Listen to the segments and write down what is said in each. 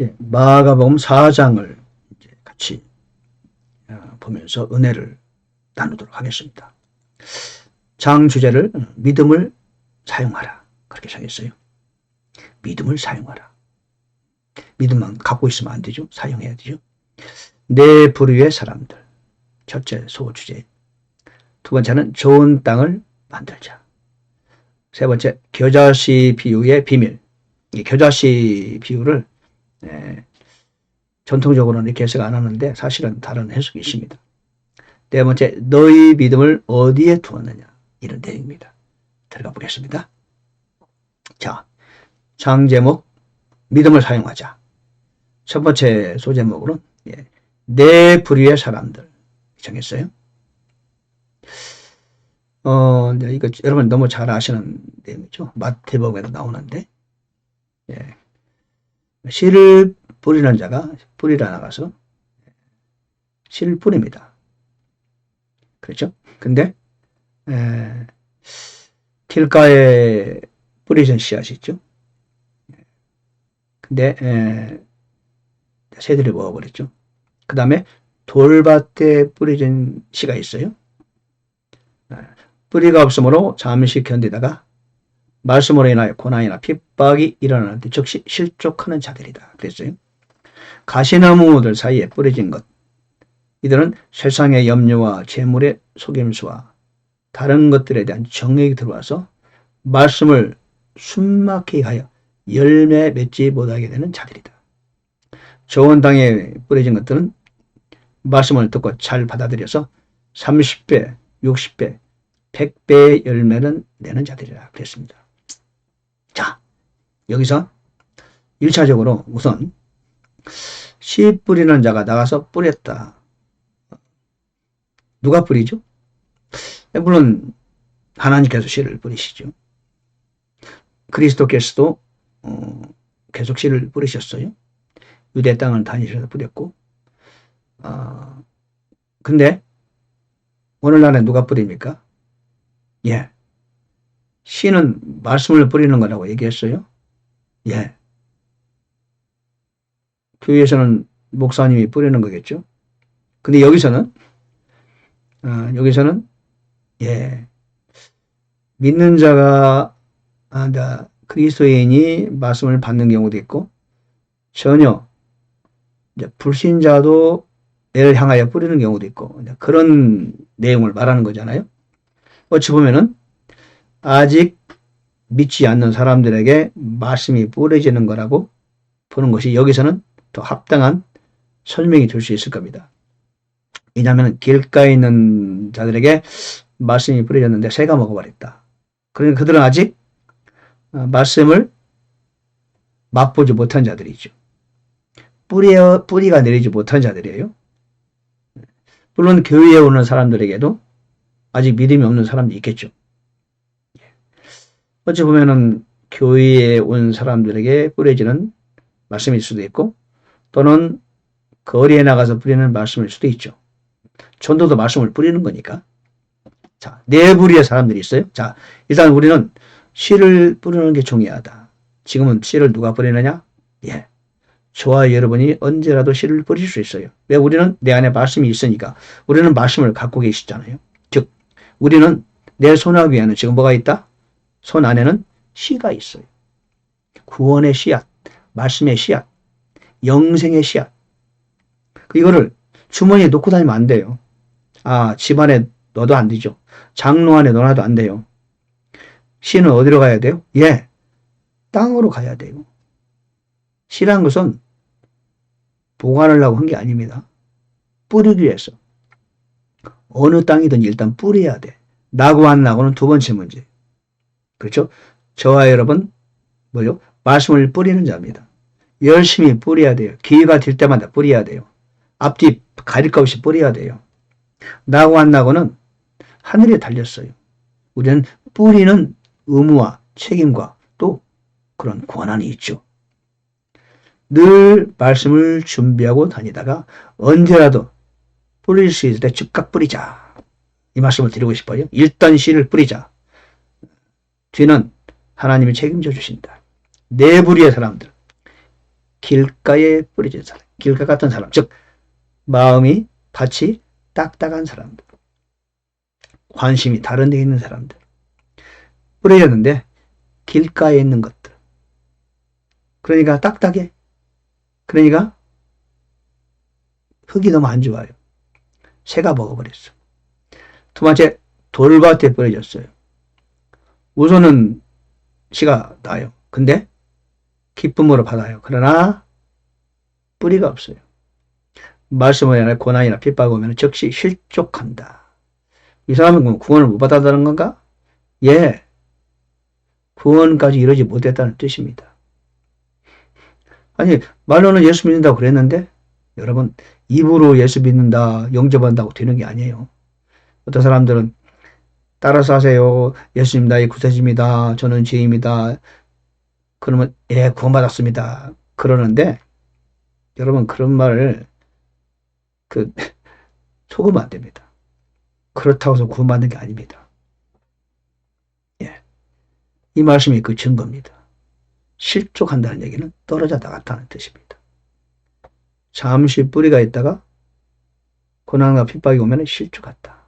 예, 마가복음 4장을 이제 같이 어, 보면서 은혜를 나누도록 하겠습니다. 장 주제를 믿음을 사용하라 그렇게 정했어요. 믿음을 사용하라. 믿음만 갖고 있으면 안 되죠. 사용해야 되죠. 내 부류의 사람들. 첫째 소주제. 두 번째는 좋은 땅을 만들자. 세 번째 겨자씨 비유의 비밀. 이 겨자씨 비유를 예, 전통적으로는 이렇게 해석 안 하는데 사실은 다른 해석이 있습니다. 네 번째 너희 믿음을 어디에 두었느냐 이런 내용입니다. 들어가 보겠습니다. 자, 장 제목 믿음을 사용하자. 첫 번째 소제목으로 예, 내 부류의 사람들 정했어요. 어, 이거 여러분 너무 잘 아시는 내용이죠. 마태복음에도 나오는데 예, 씨를 뿌리는 자가 뿌리러 나가서 씨를 뿌립니다. 그렇죠? 근데 에, 길가에 뿌리진 씨앗이 있죠. 근데 에, 새들이 먹어버렸죠. 그 다음에 돌밭에 뿌려진 씨가 있어요. 에, 뿌리가 없으므로 잠시 견디다가 말씀으로 인하여 고난이나 핍 박이 일어나는데 즉시 실족하는 자들이다. 그랬어요. 가시나무들 사이에 뿌려진 것. 이들은 세상의 염려와 재물의 속임수와 다른 것들에 대한 정액이 들어와서 말씀을 숨막히게 하여 열매 맺지 못하게 되는 자들이다. 좋은 땅에 뿌려진 것들은 말씀을 듣고 잘 받아들여서 30배, 60배, 100배의 열매는 내는 자들이라 그랬습니다. 자, 여기서 1차적으로 우선 씨 뿌리는 자가 나가서 뿌렸다. 누가 뿌리죠? 물론 하나님께서 씨를 뿌리시죠. 그리스도께서도 어, 계속 씨를 뿌리셨어요. 유대 땅을 다니셔서 뿌렸고 어, 근데 오늘날에 누가 뿌립니까? 예. 씨는 말씀을 뿌리는 거라고 얘기했어요. 예. 교회에서는 목사님이 뿌리는 거겠죠. 근데 여기서는 어, 여기서는 예 믿는 자가 아, 자, 그리스도인이 말씀을 받는 경우도 있고 전혀 불신자도 애를 향하여 뿌리는 경우도 있고 그런 내용을 말하는 거잖아요. 어찌 보면은 아직 믿지 않는 사람들에게 말씀이 뿌려지는 거라고 보는 것이 여기서는 더 합당한 설명이 될 수 있을 겁니다. 왜냐하면 길가에 있는 자들에게 말씀이 뿌려졌는데 새가 먹어버렸다. 그러니까 그들은 아직 어, 말씀을 맛보지 못한 자들이죠. 뿌리, 뿌리가 내리지 못한 자들이에요. 물론 교회에 오는 사람들에게도 아직 믿음이 없는 사람도 있겠죠. 어찌 보면은 교회에 온 사람들에게 뿌려지는 말씀일 수도 있고 또는 거리에 나가서 뿌리는 말씀일 수도 있죠. 전도도 말씀을 뿌리는 거니까. 자, 네 부류의 사람들이 있어요. 자, 일단 우리는 씨를 뿌리는 게 중요하다. 지금은 씨를 누가 뿌리느냐? 예. 저와 여러분이 언제라도 씨를 뿌릴 수 있어요. 왜 우리는 내 안에 말씀이 있으니까. 우리는 말씀을 갖고 계시잖아요. 즉, 우리는 내 손아귀 안에 지금 뭐가 있다? 손 안에는 씨가 있어요. 구원의 씨앗, 말씀의 씨앗, 영생의 씨앗. 이거를 주머니에 놓고 다니면 안 돼요. 아, 집안에 넣어도 안 되죠. 장로 안에 넣어놔도 안 돼요. 씨는 어디로 가야 돼요? 예, 땅으로 가야 돼요. 씨란 것은 보관하려고 한 게 아닙니다. 뿌리기 위해서. 어느 땅이든 일단 뿌려야 돼. 나고 안 나고는 두 번째 문제. 그렇죠? 저와 여러분, 뭐요? 말씀을 뿌리는 자입니다. 열심히 뿌려야 돼요. 기회가 될 때마다 뿌려야 돼요. 앞뒤 가릴 것 없이 뿌려야 돼요. 나고 안 나고는 하늘에 달렸어요. 우리는 뿌리는 의무와 책임과 또 그런 권한이 있죠. 늘 말씀을 준비하고 다니다가 언제라도 뿌릴 수 있을 때 즉각 뿌리자. 이 말씀을 드리고 싶어요. 일단 씨를 뿌리자. 뒤는 하나님이 책임져 주신다. 네 부류의 사람들. 길가에 뿌려진 사람, 길가 같은 사람, 즉 마음이 밭이 딱딱한 사람들, 관심이 다른 데 있는 사람들 뿌려졌는데 길가에 있는 것들. 그러니까 딱딱해. 그러니까 흙이 너무 안 좋아요. 새가 먹어버렸어. 두 번째, 돌밭에 뿌려졌어요. 우선은 씨가 나요. 근데 기쁨으로 받아요. 그러나 뿌리가 없어요. 말씀을 하나 고난이나 핍박 오면 즉시 실족한다. 이 사람은 구원을 못 받았다는 건가? 예. 구원까지 이루지 못했다는 뜻입니다. 아니, 말로는 예수 믿는다고 그랬는데, 여러분, 입으로 예수 믿는다, 영접한다고 되는 게 아니에요. 어떤 사람들은 따라서 하세요. 예수님 나의 구세주입니다. 저는 죄입니다. 그러면 예 구원받았습니다. 그러는데 여러분 그런 말을 그 속으면 안 됩니다. 그렇다고 해서 구원받는 게 아닙니다. 예. 이 말씀이 그 증거입니다. 실족한다는 얘기는 떨어져 나갔다는 뜻입니다. 잠시 뿌리가 있다가 고난과 핍박이 오면 실족한다.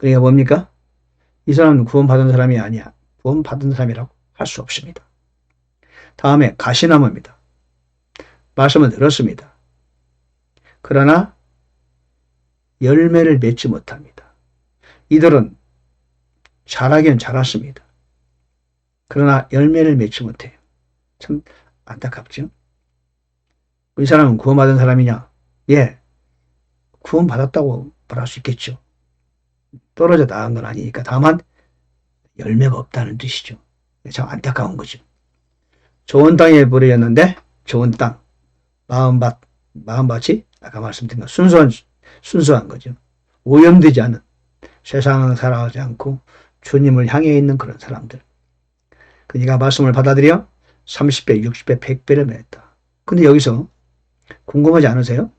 그러니까 뭡니까? 이 사람은 구원받은 사람이 아니야. 구원받은 사람이라고 할 수 없습니다. 다음에 가시나무입니다. 말씀을 들었습니다. 그러나 열매를 맺지 못합니다. 이들은 잘하긴 잘했습니다. 그러나 열매를 맺지 못해요. 참 안타깝죠? 이 사람은 구원받은 사람이냐? 예. 구원받았다고 말할 수 있겠죠. 떨어져 나간 건 아니니까. 다만 열매가 없다는 뜻이죠. 참 안타까운 거죠. 좋은 땅에 뿌려졌는데 좋은 땅, 마음밭, 마음밭이 아까 말씀드린 것 순수한 순수한 거죠. 오염되지 않은 세상을 살아가지 않고 주님을 향해 있는 그런 사람들. 그러니까 말씀을 받아들여 30배, 60배, 100배를 맺었다. 근데 여기서 궁금하지 않으세요?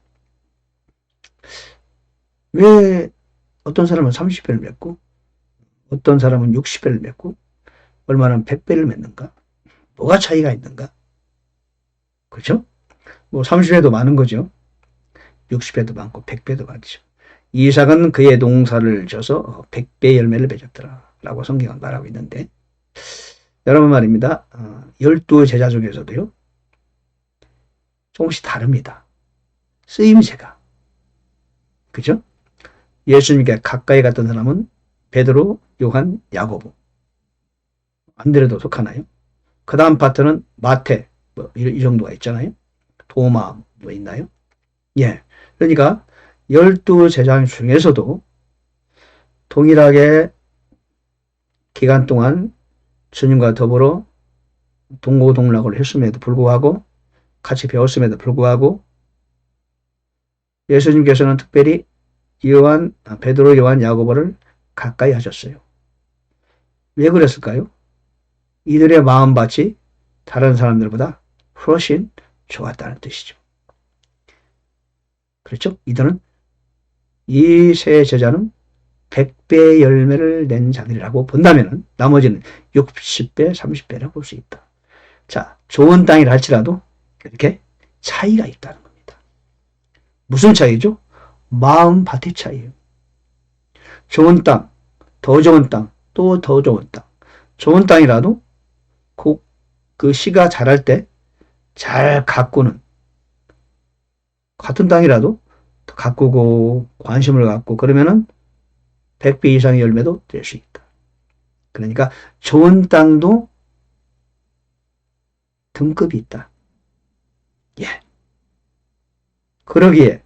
왜 어떤 사람은 30배를 맺고 어떤 사람은 60배를 맺고 얼마나 100배를 맺는가? 뭐가 차이가 있는가? 그렇죠? 뭐 30배도 많은 거죠. 60배도 많고 100배도 많죠. 이삭은 그의 농사를 져서 100배 열매를 맺었더라 라고 성경은 말하고 있는데 여러분 말입니다. 어, 열두 제자 중에서도요. 조금씩 다릅니다. 쓰임새가. 그죠? 예수님께 가까이 갔던 사람은 베드로, 요한, 야고보. 안드레도 속하나요? 그 다음 파트는 마태, 뭐, 이, 이 정도가 있잖아요. 도마, 뭐 있나요? 예. 그러니까, 열두 제자 중에서도 동일하게 기간 동안 주님과 더불어 동고동락을 했음에도 불구하고 같이 배웠음에도 불구하고 예수님께서는 특별히 요한, 아, 베드로, 요한, 야고보를 가까이 하셨어요. 왜 그랬을까요? 이들의 마음밭이 다른 사람들보다 훨씬 좋았다는 뜻이죠. 그렇죠? 이들은 이 세 제자는 100배 열매를 낸 자들이라고 본다면 나머지는 60배, 30배라고 볼 수 있다. 자, 좋은 땅이라 할지라도 이렇게 차이가 있다는 겁니다. 무슨 차이죠? 마음 밭의 차이예요. 좋은 땅, 더 좋은 땅, 또 더 좋은 땅. 좋은 땅이라도 그, 그 씨가 자랄 때 잘 가꾸는 같은 땅이라도 가꾸고 관심을 갖고 그러면은 100배 이상의 열매도 될 수 있다. 그러니까 좋은 땅도 등급이 있다. 예. 그러기에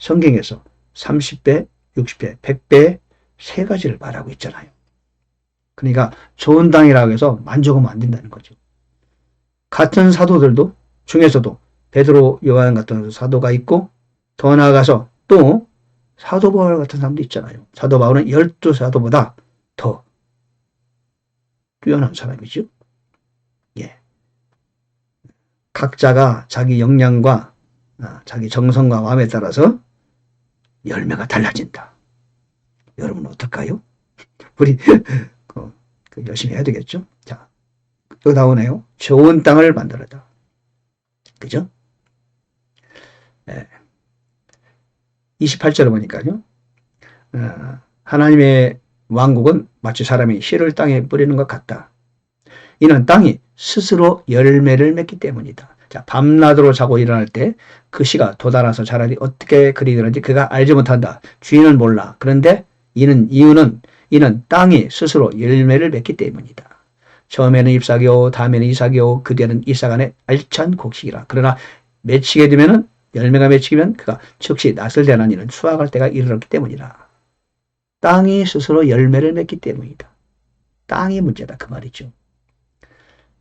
성경에서 30배, 60배, 100배 세 가지를 말하고 있잖아요. 그러니까 좋은 땅이라고 해서 만족하면 안 된다는 거죠. 같은 사도들도 중에서도 베드로, 요한 같은 사도가 있고 더 나아가서 또 사도 바울 같은 사람도 있잖아요. 사도 바울은 열두 사도보다 더 뛰어난 사람이죠. 예. 각자가 자기 역량과 아, 자기 정성과 마음에 따라서 열매가 달라진다. 여러분 어떨까요? 우리 그, 그 열심히 해야 되겠죠? 자, 또 나오네요. 좋은 땅을 만들었다. 그죠? 예. 28절을 보니까요. 어, 하나님의 왕국은 마치 사람이 씨를 땅에 뿌리는 것 같다. 이는 땅이 스스로 열매를 맺기 때문이다. 자, 밤낮으로 자고 일어날 때그 씨가 돋아나서 자라니 어떻게 그리 되는지 그가 알지 못한다. 주인은 몰라. 그런데 이는 이유는 이는 땅이 스스로 열매를 맺기 때문이다. 처음에는 잎사귀오, 다음에는 그 뒤에는 이삭 안에 알찬 곡식이라. 그러나 맺히게 되면은 열매가 맺히면 그가 즉시 낯을 대는 이는 수확할 때가 이르렀기 때문이라. 땅이 스스로 열매를 맺기 때문이다. 땅이 문제다 그 말이죠.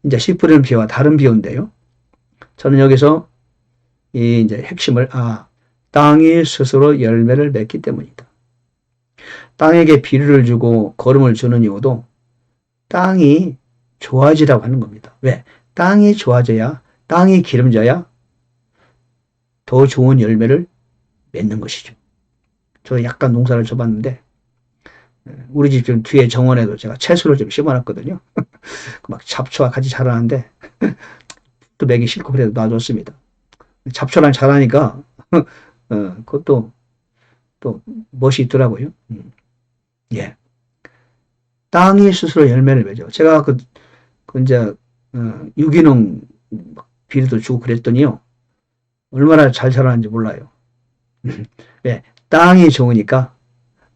이제 씨 뿌리는 비유와 다른 비유인데요. 저는 여기서 이 이제 핵심을 아 땅이 스스로 열매를 맺기 때문이다. 땅에게 비료를 주고 거름을 주는 이유도 땅이 좋아지라고 하는 겁니다. 왜? 땅이 좋아져야 땅이 기름져야 더 좋은 열매를 맺는 것이죠. 저 약간 농사를 줘봤는데 우리 집좀 뒤에 정원에도 제가 채소를 좀 심어놨거든요. 막 잡초와 같이 자라는데 또 매기 싫고 그래도 놔줬습니다. 잡초랑 자라니까 어, 그것도 또 멋이 있더라고요. 음. 예. 땅이 스스로 열매를 맺어. 제가 그, 그 이제 어, 유기농 비료도 주고 그랬더니요. 얼마나 잘 자라는지 몰라요. 왜? 땅이 좋으니까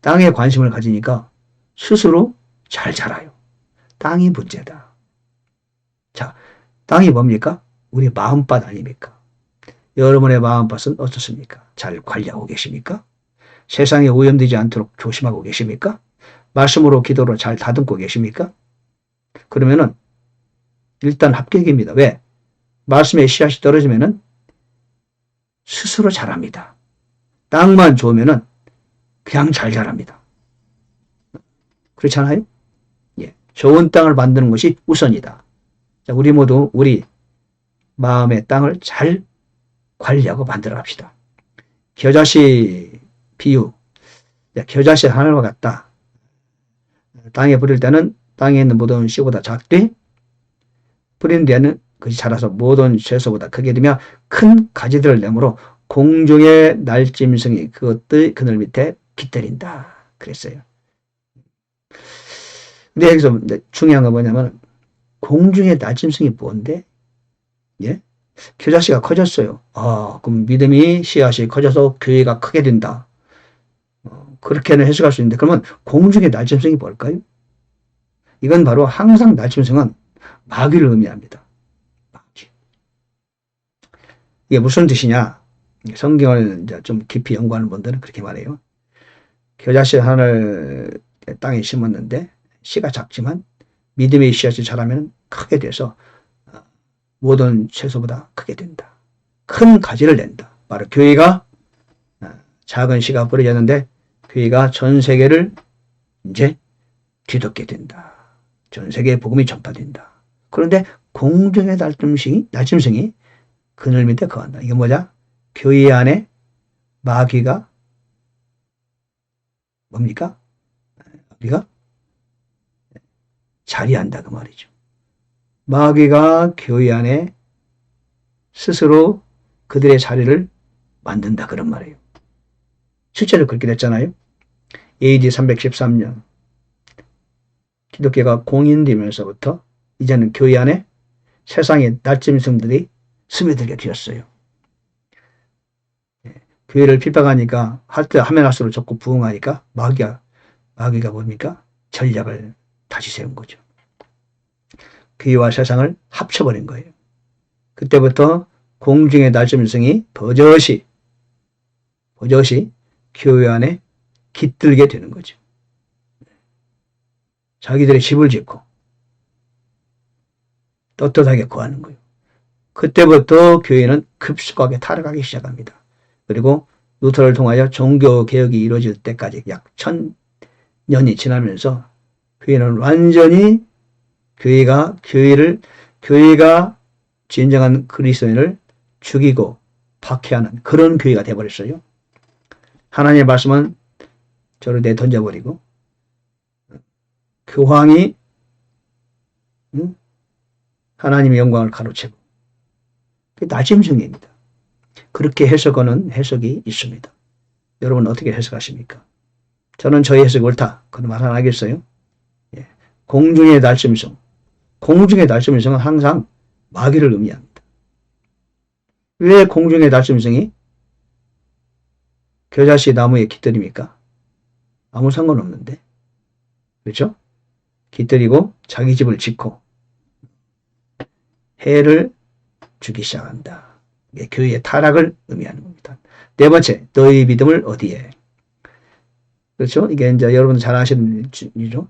땅에 관심을 가지니까 스스로 잘 자라요. 땅이 문제다. 자, 땅이 뭡니까? 우리 마음밭 아닙니까? 여러분의 마음밭은 어떻습니까? 잘 관리하고 계십니까? 세상에 오염되지 않도록 조심하고 계십니까? 말씀으로 기도로 잘 다듬고 계십니까? 그러면은 일단 합격입니다. 왜? 말씀의 씨앗이 떨어지면은 스스로 자랍니다. 땅만 좋으면은 그냥 잘 자랍니다. 그렇잖아요? 예. 좋은 땅을 만드는 것이 우선이다. 자, 우리 모두 우리 마음의 땅을 잘 관리하고 만들어 갑시다. 겨자씨 비유. 겨자씨 하늘과 같다. 땅에 뿌릴 때는 땅에 있는 모든 씨보다 작되 뿌린 뒤에는 그것이 자라서 모든 채소보다 크게 되며 큰 가지들을 내므로 공중의 날짐승이 그것들 그늘 밑에 깃들인다. 그랬어요. 근데 여기서 중요한 건 뭐냐면 공중의 날짐승이 뭔데? 예? 겨자씨가 커졌어요. 아, 그럼 믿음이 씨앗이 커져서 교회가 크게 된다. 어, 그렇게는 해석할 수 있는데 그러면 공중의 날짐승이 뭘까요? 이건 바로 항상 날짐승은 마귀를 의미합니다. 마귀. 이게 무슨 뜻이냐? 성경을 이제 좀 깊이 연구하는 분들은 그렇게 말해요. 겨자씨 하늘 땅에 심었는데 씨가 작지만 믿음의 씨앗이 자라면 크게 돼서 어, 모든 채소보다 크게 된다. 큰 가지를 낸다. 바로 교회가 어, 작은 씨가 뿌려졌는데 교회가 전 세계를 이제 뒤덮게 된다. 전 세계에 복음이 전파된다. 그런데 공중의 날짐승이, 날짐승이 그늘 밑에 거한다. 이게 뭐냐? 교회 안에 마귀가 뭡니까? 우리가 자리한다 그 말이죠. 마귀가 교회 안에 스스로 그들의 자리를 만든다 그런 말이에요. 실제로 그렇게 됐잖아요. AD 313년 기독교가 공인되면서부터 이제는 교회 안에 세상의 날짐승들이 스며들게 되었어요. 교회를 핍박하니까 할때 하면 할수록 자꾸 부흥하니까 마귀가 마귀가 뭡니까? 전략을 다시 세운 거죠. 교회와 세상을 합쳐버린 거예요. 그때부터 공중의 날점성이 버젓이 버젓이 교회 안에 깃들게 되는 거죠. 자기들의 집을 짓고 떳떳하게 구하는 거예요. 그때부터 교회는 급속하게 타락하기 시작합니다. 그리고 루터를 통하여 종교 개혁이 이루어질 때까지 약 천년이 지나면서 교회는 완전히 교회가 교회를 교회가 진정한 그리스도인을 죽이고 박해하는 그런 교회가 되어버렸어요. 하나님의 말씀은 저를 내던져버리고 교황이 하나님의 영광을 가로채고 그게 나짐승입니다. 그렇게 해석하는 해석이 있습니다. 여러분 어떻게 해석하십니까? 저는 저희 해석이 옳다. 그런 말 하나 하겠어요? 예. 공중의 날짐승. 공중의 날짐승은 항상 마귀를 의미합니다. 왜 공중의 날짐승이 겨자씨 나무에 깃들입니까? 아무 상관없는데. 그렇죠? 깃들이고 자기 집을 짓고 해를 주기 시작한다. 이게 교회의 타락을 의미하는 겁니다. 네 번째, 너희 믿음을 어디에? 그렇죠? 이게 이제 여러분 잘 아시는 일이죠.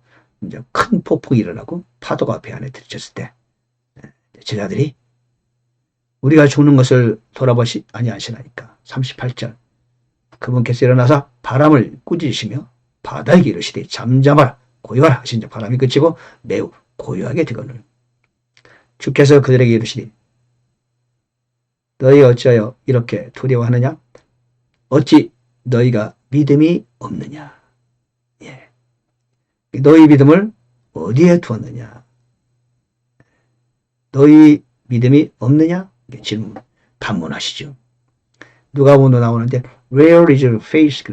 이제 큰 폭풍이 일어나고 파도가 배 안에 들이쳤을 때 제자들이 우리가 죽는 것을 돌아보시 아니 하시나니까 38절. 그분께서 일어나서 바람을 꾸짖으시며 바다에게 이르시되 잠잠하라 고요하라 하신 즉 바람이 그치고 매우 고요하게 되거늘. 주께서 그들에게 이르시니 너희 어찌하여 이렇게 두려워하느냐? 어찌 너희가 믿음이 없느냐? 예. 너희 믿음을 어디에 두었느냐? 너희 믿음이 없느냐? 질문 반문하시죠. 누가 보도 나오는데 where is your faith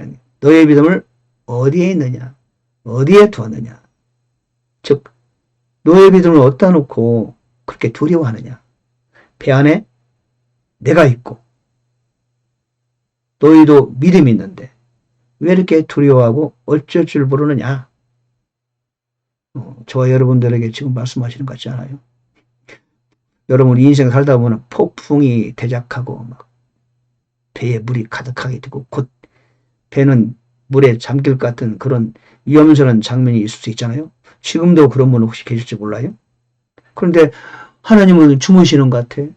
너의 믿음을 어디에 있느냐? 어디에 두었느냐? 즉 너의 믿음을 어디다 놓고 그렇게 두려워하느냐? 배 안에 내가 있고 너희도 믿음이 있는데 왜 이렇게 두려워하고 어쩔 줄 모르느냐? 어, 저와 여러분들에게 지금 말씀하시는 것 같지 않아요? 여러분 인생 살다 보면 폭풍이 대작하고 막 배에 물이 가득하게 되고 곧 배는 물에 잠길 것 같은 그런 위험스러운 장면이 있을 수 있잖아요. 지금도 그런 분 혹시 계실지 몰라요? 그런데 하나님은 주무시는 것 같아.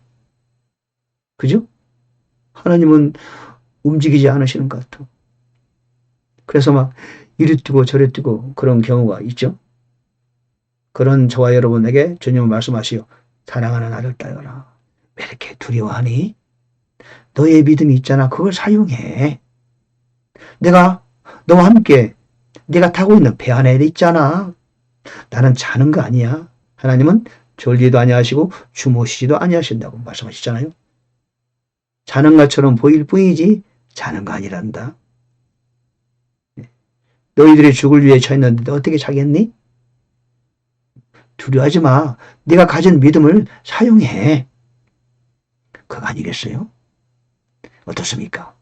그죠? 하나님은 움직이지 않으시는 것 같아. 그래서 막 이리 뛰고 저리 뛰고 그런 경우가 있죠. 그런 저와 여러분에게 주님은 말씀하시오. 사랑하는 아들 딸들아 왜 이렇게 두려워하니? 너의 믿음이 있잖아. 그걸 사용해. 내가 너와 함께 네가 타고 있는 배 안에 있잖아. 나는 자는 거 아니야. 하나님은 졸리도 아니하시고 주무시지도 아니하신다고 말씀하시잖아요. 자는 것처럼 보일 뿐이지 자는 거 아니란다. 너희들이 죽을 위해 처했는데 어떻게 자겠니? 두려워하지 마. 네가 가진 믿음을 사용해. 그거 아니겠어요? 어떻습니까?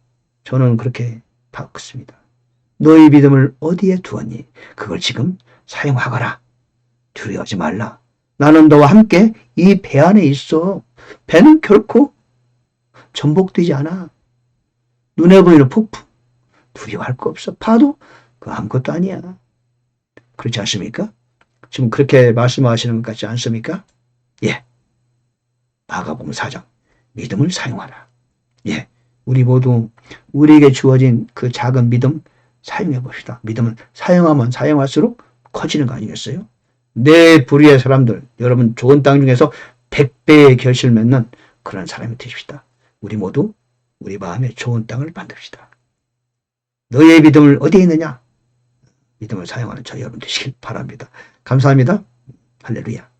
저는 그렇게 바꿨습니다. 너희 믿음을 어디에 두었니? 그걸 지금 사용하거라. 두려워하지 말라. 나는 너와 함께 이 배 안에 있어. 배는 결코 전복되지 않아. 눈에 보이는 폭풍. 두려워할 거 없어. 파도? 그거 아무것도 아니야. 그렇지 않습니까? 지금 그렇게 말씀하시는 것 같지 않습니까? 예. 마가복음 4장. 믿음을 사용하라. 예. 우리 모두 우리에게 주어진 그 작은 믿음 사용해 봅시다. 믿음은 사용하면 사용할수록 커지는 거 아니겠어요? 내 불의의 사람들, 여러분 좋은 땅 중에서 100배의 결실을 맺는 그런 사람이 되십시다. 우리 모두 우리 마음에 좋은 땅을 만듭시다. 너의 믿음을 어디에 있느냐? 믿음을 사용하는 저 여러분 되시길 바랍니다. 감사합니다. 할렐루야.